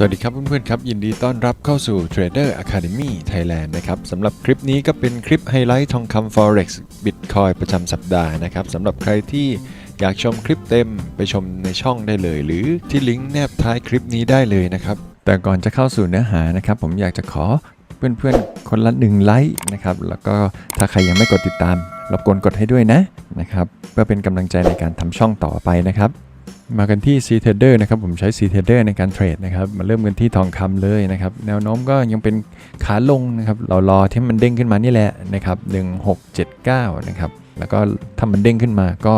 สวัสดีครับเพื่อนๆครับ ยินดีต้อนรับเข้าสู่ Trader Academy Thailand นะครับสำหรับคลิปนี้ก็เป็นคลิปไฮไลท์ทองคำ Forex Bitcoin ประจำสัปดาห์นะครับสำหรับใครที่อยากชมคลิปเต็มไปชมในช่องได้เลย หรือที่ลิงก์แนบท้ายคลิปนี้ได้เลยนะครับ แต่ก่อนจะเข้าสู่เนื้อหานะครับ ผมอยากจะขอเพื่อนๆ คนละหนึ่งไลค์นะครับ แล้วก็ถ้าใครยังไม่กดติดตามรบกวนกดให้ด้วยนะนะครับ เพื่อเป็นกำลังใจในการทำช่องต่อไปนะครับ มากันที่ C Trader นะครับผมใช้ C Trader ในการเทรดนะครับมาเริ่มกันที่ทองคำเลยนะครับแนวโน้มก็ยังเป็นขาลงนะครับเรารอที่มันเด้งขึ้นมานี่แหละนะครับ1679นะครับแล้วก็ถ้ามันเด้งขึ้นมาก็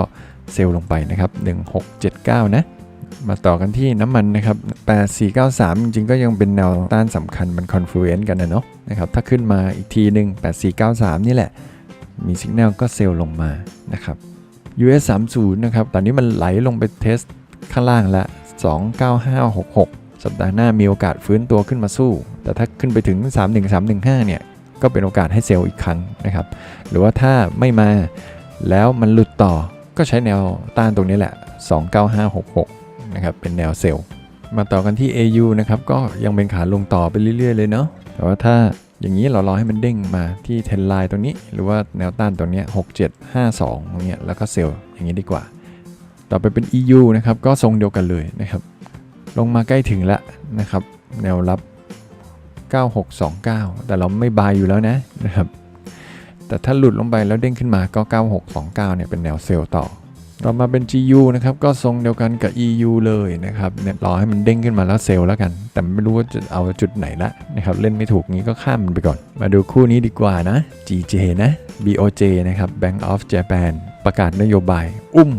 เซลล์ลงไปนะครับ1679นะมาต่อกันที่น้ำมันนะครับ8493 จริงๆ ก็ยังเป็นแนวต้านสำคัญมันคอนฟลูเอนซ์กันนะเนาะนะครับถ้าขึ้นมาอีกทีหนึ่ง8493 นี่แหละ มีสัญญาณก็เซลล์ลงมานะครับ US 30นะครับตอนนี้มันไหลลงไปเทส ข้างล่างล้ว29566 สัปดาห์หน้ามีโอกาสฟื้นตัวขึ้นมาสู้ แต่ถ้าขึ้นไปถึง 31315 เนี่ย ก็เป็นโอกาสให้เซลล์อีกครั้งนะครับ หรือว่าถ้าไม่มาแล้วมันหลุดต่อ ก็ใช้แนวต้านตรงนี้แหละ 29566 นะครับ เป็นแนวเซลล์ มาต่อกันที่ AU นะครับ ก็ยังเป็นขาลงต่อไปเรื่อย ๆ เลยเนาะ แต่ว่าถ้าอย่างนี้เรารอให้มันเด้งมาที่เทนไลน์ตรงนี้ หรือว่าแนวต้านตรงนี้ 6752ตรงเนี้ยแล้วก็เซลล์อย่างนี้ดีกว่า ต่อไปเป็น EU นะครับก็ทรงเดียวกันเลยนะครับ ลงมาใกล้ถึงแล้วนะครับ แนวรับ 9629 แต่เราไม่บายอยู่แล้วนะนะครับ แต่ถ้าหลุดลงไปแล้วเด้งขึ้นมาก็ 9629 เนี่ยเป็นแนวเซลล์ต่อต่อมาเป็น GU นะครับก็ทรงเดียวกันกับ EU เลยนะครับเนี่ยรอให้มันเด้งขึ้นมาแล้วเซลล์แล้วกัน แต่ไม่รู้ว่าจะเอาจุดไหนละนะครับเล่นไม่ถูกงี้ก็ข้ามมันไปก่อน มาดูคู่นี้ดีกว่านะ GJ นะ BOJ นะครับ Bank of Japan ประกาศนโยบาย อุ้ม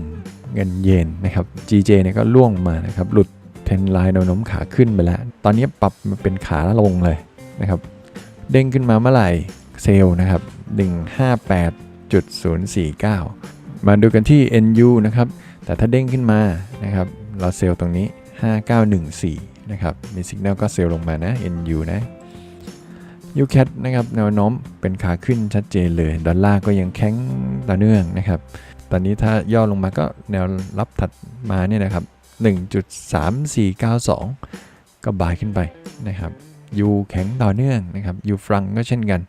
เงินเยนนะครับ GJ เนี่ยก็ล่วงมานะครับ หลุดเทรนไลน์แนวโน้มขาขึ้นไปแล้ว ตอนนี้ปรับมาเป็นขาลงเลยนะครับ เด้งขึ้นมาเมื่อไหร่เซลนะครับ 158.049 มาดูกันที่ NU นะครับ แต่ถ้าเด้งขึ้นมานะครับ เราเซลตรงนี้ 5914 นะครับ มีสัญญาณก็เซลล์ลงมานะ NU นะ UCAT นะครับแนวโน้มเป็นขาขึ้นชัดเจนเลย ดอลลาร์ก็ยังแข็งต่อเนื่องนะครับ ตอนนี้ถ้าย่อลงมาก็แนวรับถัดมาเนี่ยนะครับ 1.3492 ก็บายขึ้นไปนะครับยูแข็งต่อเนื่องนะครับยูฟรังก็เช่นกัน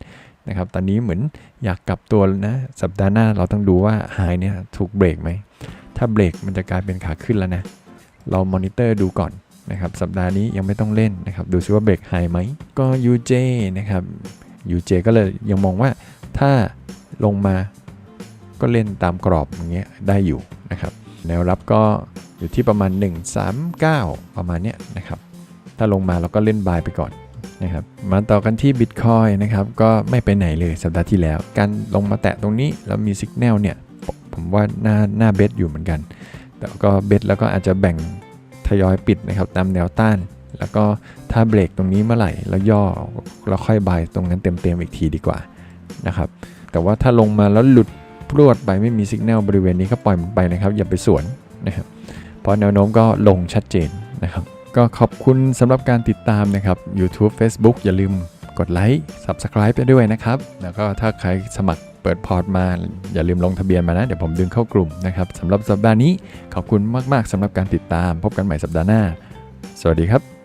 นะครับ ตอนนี้เหมือนอยากกลับตัวนะ สัปดาห์หน้าเราต้องดูว่าไฮเนี่ยถูกเบรกไหม ถ้าเบรกมันจะกลายเป็นขาขึ้นแล้วนะ เรามอนิเตอร์ดูก่อนนะครับ สัปดาห์นี้ยังไม่ต้องเล่นนะครับ ดูซิว่าเบรกไฮไหม ก็ UJ นะครับ UJ ก็เลยยังมองว่าถ้าลงมา ก็เล่นตามกรอบอย่างเงี้ยได้อยู่นะครับแนวรับก็อยู่ที่ประมาณ 139 ประมาณเนี้ยนะครับถ้าลงมาเราก็เล่นบายไปก่อนนะครับมาต่อกันที่ Bitcoin นะครับก็ไม่ไปไหนเลยสัปดาห์ที่แล้ว การลงมาแตะตรงนี้แล้วมีสัญญาณเนี่ยผมว่าหน้าหน้าเบสอยู่เหมือนกัน แต่ก็เบสแล้วก็อาจจะแบ่งทยอยปิดนะครับตามแนวต้าน แล้วก็ถ้าเบรกตรงนี้เมื่อไหร่แล้วย่อเราค่อยบายตรงนั้นเต็มๆอีกทีดีกว่านะครับแต่ว่าถ้าลงมาแล้วหลุด พรวดไปไม่มีสัญญาณบริเวณนี้ก็ปล่อยมันไปนะครับ อย่าไปสวนนะครับเพราะแนวโน้มก็ลงชัดเจนนะครับ ก็ขอบคุณสำหรับการติดตามนะครับ YouTube Facebook อย่าลืมกดไลค์ Subscribe ไปด้วยนะครับ แล้วก็ถ้าใครสมัครเปิดพอร์ตมา อย่าลืมลงทะเบียนมานะ เดี๋ยวผมดึงเข้ากลุ่มนะครับสำหรับสัปดาห์นี้ขอบคุณมาก ๆสำหรับการติดตาม พบกันใหม่สัปดาห์หน้า สวัสดีครับ